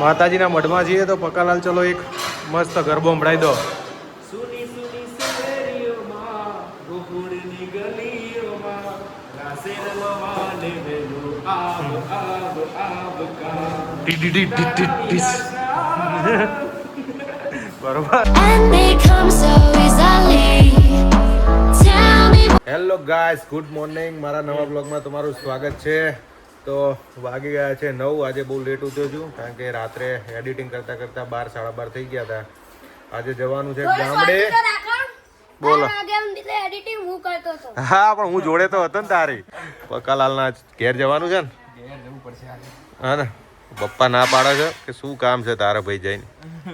માતાજીના મઢમાં જઈએ તો પકાલાલ ચલો એક મસ્ત ગરબો સંભળાઈ દો. હેલો ગાઈસ ગુડ મોર્નિંગ મારા નવા બ્લોગમાં તમારું સ્વાગત છે. તો વાગી ગયા છે નવ આજે બહુ લેટ ઉઠ્યો છું કારણ કે રાત્રે એડિટિંગ કરતાં કરતાં બાર સાડા બાર થઈ ગયા હતા. આજે જવાનું છે ગામડે. બોલો. એડિટિંગ હું કરતો હતો. હા પણ હું જોડે તો હતો ને તારી. પક્કાલાલના ઘેર જવાનું છે ને? હા ને? પપ્પા ના પાડે છે કે શું કામ છે તારા ભાઈ જઈને?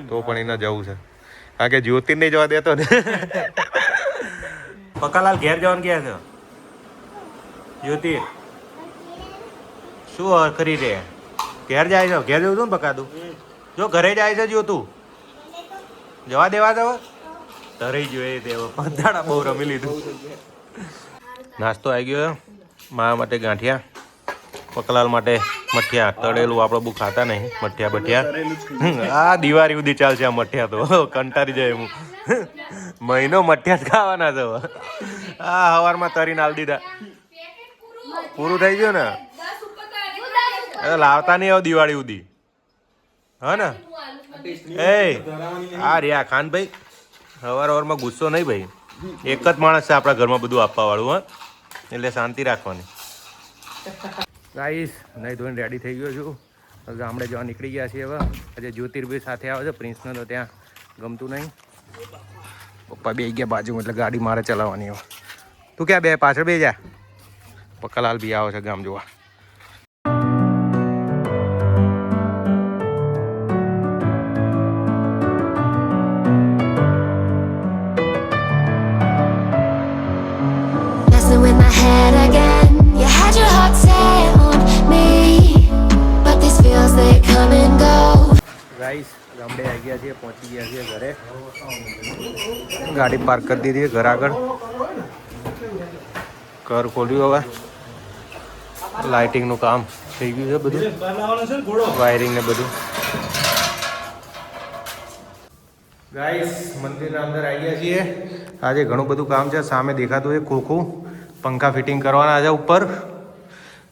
તો પણ એને જવું છે. કારણ કે જ્યોતિર નહીં જવા દેતો ને? પકાલાલ ઘેર જવાનું ક્યાં છે? જ્યોતિર શું કરી રે? ઘેર જાય છે? ઘેર જવું છું ને પકાતું? જો ઘરે જાય છે જો તું. જવા દેવા દો તરી જોઈએ દેવો. પંદાડા બહુ રમી લીધું. નાસ્તો આવી ગયો. મારા માટે ગાંઠિયા. પકલાલ માટે મઠિયા. તળેલું આપણે બહુ ખાતા નહીં. મઠિયા બઠિયા. આ દિવાળી સુધી ચાલશે આ મઠિયા તો. કંટાળી જાય હું. મહિનો મઠિયા જ ખાવાના છે આ હવારમાં તરીને આલ દીધા. પૂરું થઈ ગયું ને? એ લાવતા નહીં હવે દિવાળી સુધી. હા ને? એ આ રહ્યા ખાન ભાઈ સવાર હવારમાં ગુસ્સો નહીં ભાઈ. એક જ માણસ છે આપણા ઘરમાં બધું આપવા વાળું હા. એટલે શાંતિ રાખવાની. ગાઈસ નહીં ધોઈને રેડી થઈ ગયો છું. ગામડે જવા નીકળી ગયા છીએ હવે. આજે જ્યોતિર્ભાઈ સાથે આવે છે પ્રિન્સનો તો ત્યાં. ગમતું નહીં. પપ્પા બે ગયા બાજુ એટલે ગાડી મારે ચલાવવાની હવે. તું ક્યાં બે? પાછળ બે જા. પક્કાલાલ બી આવે છે ગામ જોવા. ગાઈસ ગામડે આવી ગયા છીએ, પહોંચી ગયા છીએ ઘરે. ગાડી પાર્ક કરી દીધી ઘર આગળ. ઘર ખોલ્યું હવે. લાઇટિંગનું કામ થઈ ગયું છે બધું. વાયરિંગ ને બધું. ગાઈસ મંદિરના અંદર આવી ગયા છીએ. આજે ઘણું બધું કામ છે. સામે દેખાતું છે ખોખું પંખા ફિટિંગ કરવાના છે ઉપર.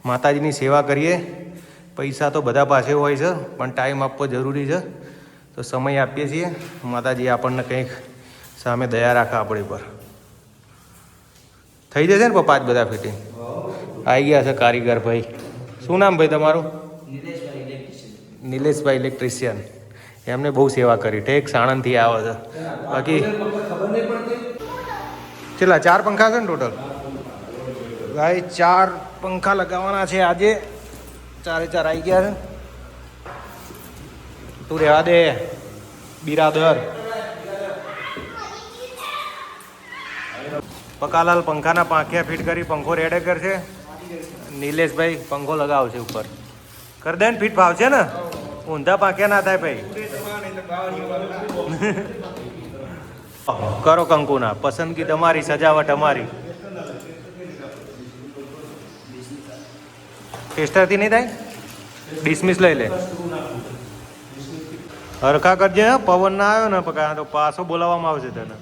માતાજીની સેવા કરીએ. પૈસા તો બધા પાસે હોય છે, પણ ટાઈમ આપવો જરૂરી છે. તો સમય આપીએ છીએ. માતાજી આપણને કંઈક સામે દયા રાખે આપણી પર. થઈ જશે ને પપ્પા જ બધા ફિટિંગ આવી ગયા છે કારીગર ભાઈ. શું નામ ભાઈ તમારું? નિલેશભાઈ ઇલેક્ટ્રિશિયન એમને બહુ સેવા કરી. ઠેક, સાણંદથી આવે છે. બાકી કેટલા, ચાર પંખા છે ને ટોટલ ભાઈ, ચાર પંખા લગાવવાના છે આજે. ચારે ચાર આવી ગયા તું રહેવા દે, બિરાદર. પકાલાલ પંખાના પાંખિયા ફિટ કરી, પંખો રેડે કરશે. નિલેશભાઈ પંખો લગાવશે ઉપર. કર દે ને ફિટ ફાવશે ને? ઊંધા પાંખ્યા ના થાય ભાઈ. કરો કંકુના, પસંદગી તમારી, સજાવટ અમારી. ટેસ્ટરથી નહીં થાય? ડિસમિસ લઈ લે. હરખા કરજે પવન ના આવ્યો ને પકા તો પાછો બોલાવવામાં આવશે તને.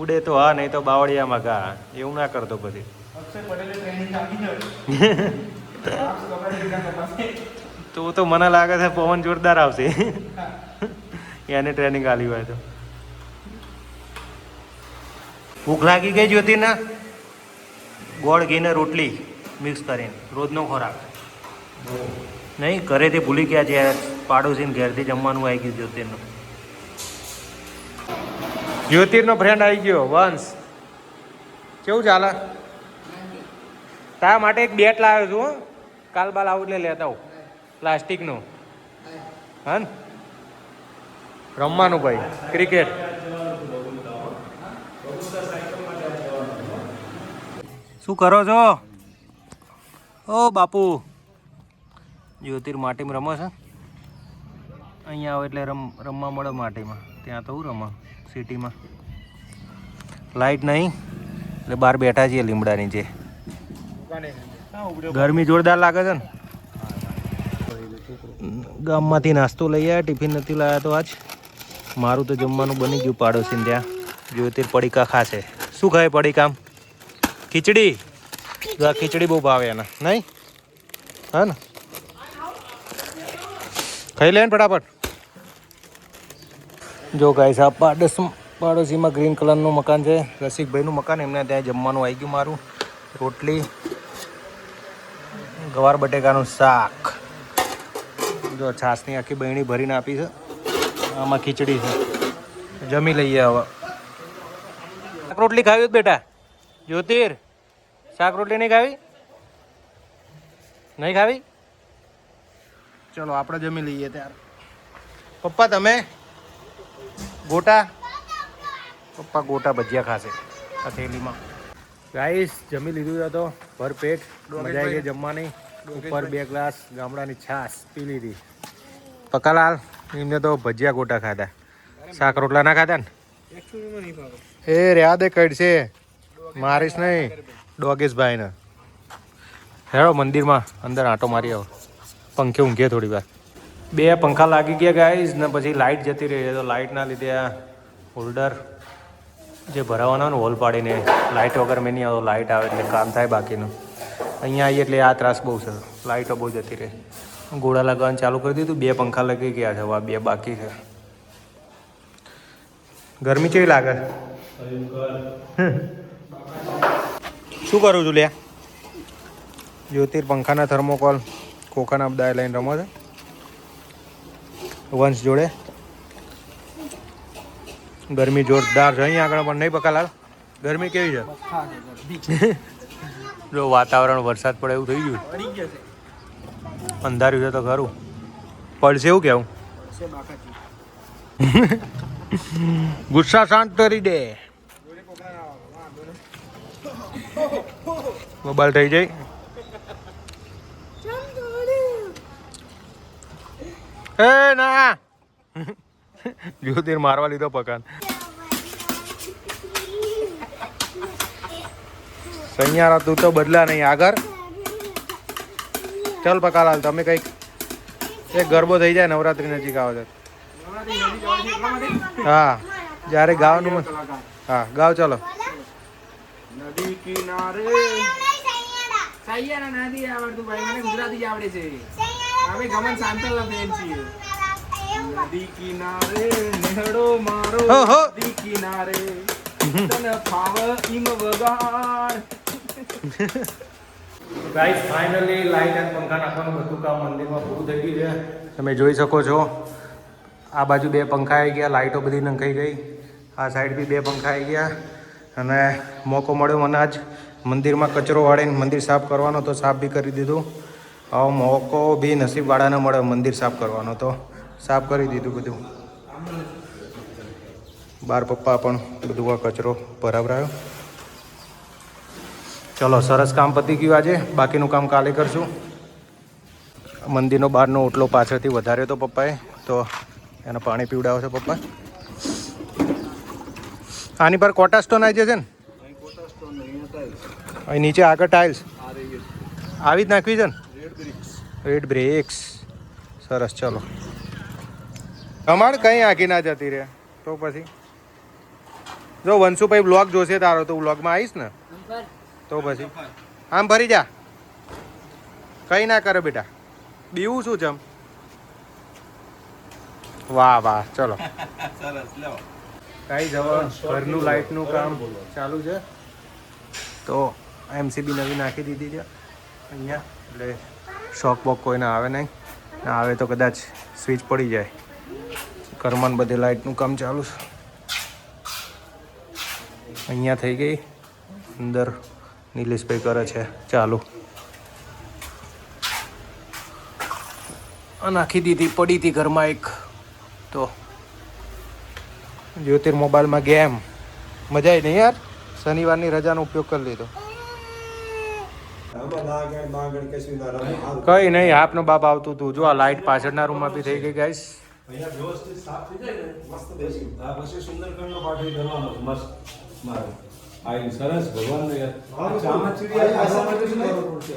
ઉડે તો હા, નહીં તો બાવળિયામાં કા. એવું ના કરતો પછી. તો તો મને લાગે છે પવન જોરદાર આવશે. એને ટ્રેનિંગ આલી હોય તો. ભૂખ લાગી ગઈ જ્યોતિના? ગોળ ઘીને રોટલી. મિક્સ કરીને રોજનો ખોરાક. નહીં ઘરેથી ભૂલી ગયા છે પાડોશીને ઘેરથી જમવાનું આવી ગયું જ્યોતિરનું. જ્યોતિરનો ફ્રેન્ડ આવી ગયો વંશ. કેવું ચાલે? તારા માટે એક બેટ લાવ્યો છું હો. કાલ બાલ આવું એટલે લેતા હું પ્લાસ્ટિકનું. હા ને રમવાનું ભાઈ ક્રિકેટ. શું કરો છો? ઓ બાપુ. જ્યોતિર માટીમાં રમે છે. અહીંયા આવો એટલે રમ, રમવા મળે માટીમાં. ત્યાં તો હું રમા, સિટીમાં. લાઈટ નહીં. એટલે બહાર બેઠા છીએ લીમડા નીચે ગરમી જોરદાર લાગે છે ને. ગામમાંથી નાસ્તો લઈ આવ્યા, ટિફિન નથી લાવ્યા તો આજ. મારું તો જમવાનું બની ગયું પાડોશીને ત્યાં. જ્યોતિર પડીકા ખાશે. શું ખાય પડીકામ ખીચડી. ખીચડી બહુ ભાવે એને. નહીં? હા ને? ખાઈ લે ને ફટાફટ. જો ગાઈસ આ પાડોશ પાડોશીમાં ગ્રીન કલરનું મકાન છે. રસિકભાઈનું મકાન, એમને ત્યાં જમવાનું આવી ગયું મારું. રોટલી, ગવાર બટેકાનું શાક. જો છાસની આખી બહેણી ભરીને આપી છે. આમાં ખીચડી છે. જમી લઈએ હવે. રોટલી ખાવી બેટા? જ્યોતિર? શાક રોટલી નહીં ખાવી? નહીં ખાવી? ચલો આપણે જમી લઈએ ત્યારે. પપ્પા તમે? ગોટા? પપ્પા ગોટા ભજીયા ખાશે આ થેલીમાં. ગાઈસ જમી લીધું હતો તો. ભરપેટ મજા આવી ગઈ જમવાની. ઉપર બે ગ્લાસ ગામડાની છાશ પી લીધી. પકાલાલ એમને તો ભજીયા ગોટા ખાધા. શાક રોટલા ના ખાધા ને? એ રહ્યા દે કડશે મારીશ નહીં. ડોગેશ ભાઈને હેડો મંદિરમાં અંદર આંટો મારી આવો. પંખે ઊંઘીએ થોડી વાર. બે પંખા લાગી ગયા ગાઈસ ને પછી લાઇટ જતી રહી. તો લાઇટના લીધે આ હોલ્ડર જે ભરાવાના ને હોલ પાડીને લાઇટ વગર મેં નહીં આવતો લાઇટ આવે એટલે કામ થાય બાકીનું. અહીંયા આવીએ એટલે આ ત્રાસ બહુ છે. લાઇટો બહુ જતી રહે. ગોળા લગાવવાનું ચાલુ કરી દીધું બે પંખા લગી ગયા છે. હવે બે બાકી છે. ગરમી કેવી લાગે? શું કરું છું લે જ્યોતિર પંખાના થર્મોકોલ ખોખાના બધા લઈને રમો છે? વંશ જોડે. ગરમી જોરદાર છે. અહીંયા આગળ પણ નહીં પકાલાલ. ગરમી કેવી છે? જો વાતાવરણ વરસાદ પડે એવું થઈ ગયું અંધાર્યું છે. તો ખરું. પડશે એવું કેવું? ગુસ્સા શાંત કરી દે. મોબાઈલ થઈ જાય. એ ના. જ્યોતિર મારવા લીધો પકાન સૈયારા તું તો બદલા નહીં આગળ. ચાલ પકાલાલ તમે કંઈક એક ગરબો થઈ જાય નવરાત્રી નજીક આવે છે હા જ્યારે ગાવાનું હા ગાવ ચાલો. કિનારે. સૈયારા નથી આવડતું ભાઈ મને ગુજરાતી જ આવડે છે. અમે ગમન સાંતલના ફેન છીએ. નદી કિનારે નેહડો મારો. નદી કિનારે. તને ફાવ ઇમ વગાડ. ગાઈસ ફાઇનલી લાઈટ અને પંખા નાખવાનું બધું કામ મંદિરમાં પૂરું થઈ ગયું છે. તમે જોઈ શકો છો. આ બાજુ બે પંખા આવી ગયા લાઇટો બધી નંખાઈ ગઈ. આ સાઈડ બી બે પંખા આવી ગયા. અને મોકો મળ્યો મને આજ મંદિરમાં કચરો વાળીને મંદિર સાફ કરવાનો તો સાફ બી કરી દીધું. આવો મોકો બી નસીબવાળાને મળે મંદિર સાફ કરવાનો તો. સાફ કરી દીધું બધું. બાર પપ્પા પણ બધું આ કચરો ભરાવરાયો. ચલો, સરસ કામ પતી ગયું આજે. બાકીનું કામ કાલે કરશું. મંદિરનો બહારનો ઓટલો પાછળથી વધાર્યો તો પપ્પાએ. તો એને પાણી પીવડાવશે પપ્પા? આની પર કોટા સ્ટોન આવી જશે ને? અહીં નીચે આગળ ટાઇલ્સ આવી જ નાખવી છે ને? રેડ બ્રેક્સ સરસ ચલો. અમારે કંઈ આખી ના જતી રહે. તો પછી? જો વંશુભાઈ બ્લોગ જોશે તારો તો બ્લોગમાં આવીશ ને? તો પછી? આમ ભરી જા. કંઈ ના કરે બેટા. બીવું શું છે વાહ વાહ ચલો. કઈ જવા ઘરનું લાઇટનું કામ ચાલુ છે. તો એમસીબી નવી નાખી દીધી છે અહીંયા. એટલે શોક બોક કોઈને આવે નહીં. આવે તો કદાચ સ્વિચ પડી જાય. ઘરમાં બધે લાઇટનું કામ ચાલુ છે. અહીંયા થઈ ગઈ. અંદર નિલેશભાઈ કરે છે ચાલુ. નાખી દીધી, પડી હતી ઘરમાં એક. તો જ્યોતિર મોબાઈલમાં ગેમ મજા આવી નહીં યાર શનિવારની રજાનો ઉપયોગ કરી લીધો કઈ નહીં આપનો બાપ આવતું હતું જો આ લાઈટ પાછળના રૂમમાં બી થઈ ગઈ ગાઈસ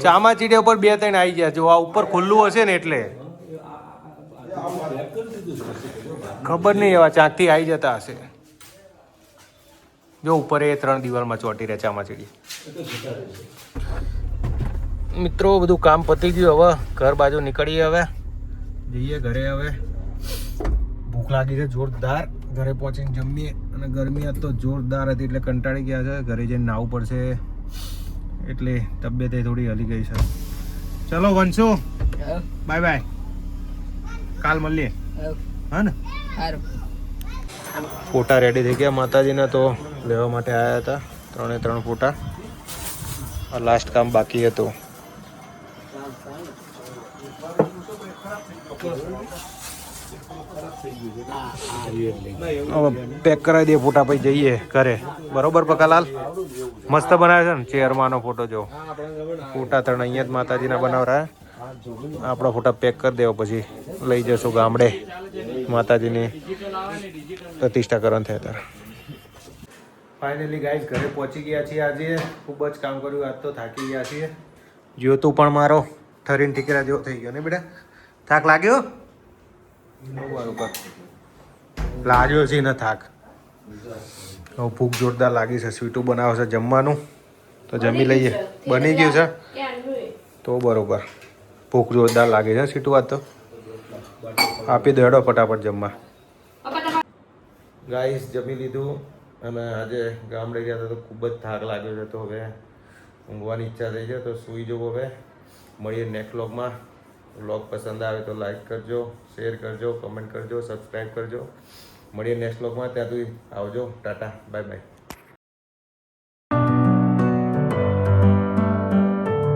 ચામાચીડિયા ઉપર બે ત્રણ આવી ગયા જો આ ઉપર ખુલ્લું હશે ને એટલે ખબર નહીં એવા ચાંદથી આવી જતા હશે. જો ઉપર એ ત્રણ દિવાલમાં ચોટી રહે ચામાચીડી મિત્રો બધું કામ પતી ગયું હવે. ઘર બાજુ નીકળીએ હવે. જઈએ ઘરે હવે. ભૂખ લાગી છે જોરદાર. ઘરે પહોંચીને જમીએ. અને ગરમી આજ તો જોરદાર હતી એટલે કંટાળી ગયા છે. ઘરે જઈને નાવું પડશે. એટલે તબિયત એ થોડી હલી ગઈ છે. ચલો વંશુ. Bye bye. કાલ મળીએ. હા ને? ફોટા રેડી થઈ ગયા. માતાજીના તો લેવા માટે આવ્યા હતા. ત્રણે ત્રણ ફોટા. લાસ્ટ કામ બાકી હતું. પેક કરાવી દઈએ ફોટા પછી જઈએ ઘરે. બરોબર પકાલાલ? મસ્ત બનાવે છે ને? ચેરમાંનો ફોટો જો. ફોટા ત્રણ અહીંયા જ માતાજીના બનાવરા. આપણો ફોટા પેક કરી દેવો પછી લઈ જશું ગામડે. માતાજીની પ્રતિષ્ઠા કરવાનું થયા ત્યારે. ફાઇનલી ગાઈઝ ઘરે પહોંચી ગયા છીએ આજે. ખૂબ જ કામ કર્યું. આજ તો થાકી ગયા છીએ. તું પણ મારો ઠરીને ઠીકરા જેવો થઈ ગયો ને બેટા? થાક લાગ્યો? બરોબર લાગ્યો છે ને થાક. હવે ભૂખ જોરદાર લાગી છે. સ્વીટું બનાવે છે જમવાનું. તો જમી લઈએ. બની ગયું છે? તો બરોબર. ભૂખ જોરદાર લાગે છે, સીટું વાત તો. આપી દેડો ફટાફટ જમવા. ગાઈસ, જમી લીધું. અને આજે ગામડે ગયા હતા તો ખૂબ જ થાક લાગ્યો છે તો હવે ઊંઘવાની ઈચ્છા થઈ છે તો સૂઈ જવું હવે. મળીએ નેક્સ્ટ વ્લોગમાં વ્લોગ પસંદ આવે તો લાઈક કરજો શેર કરજો કમેન્ટ કરજો સબસ્ક્રાઈબ કરજો. મળીએ નેક્સ્ટ વ્લોગમાં ત્યાં સુધી આવજો. ટાટા. Bye bye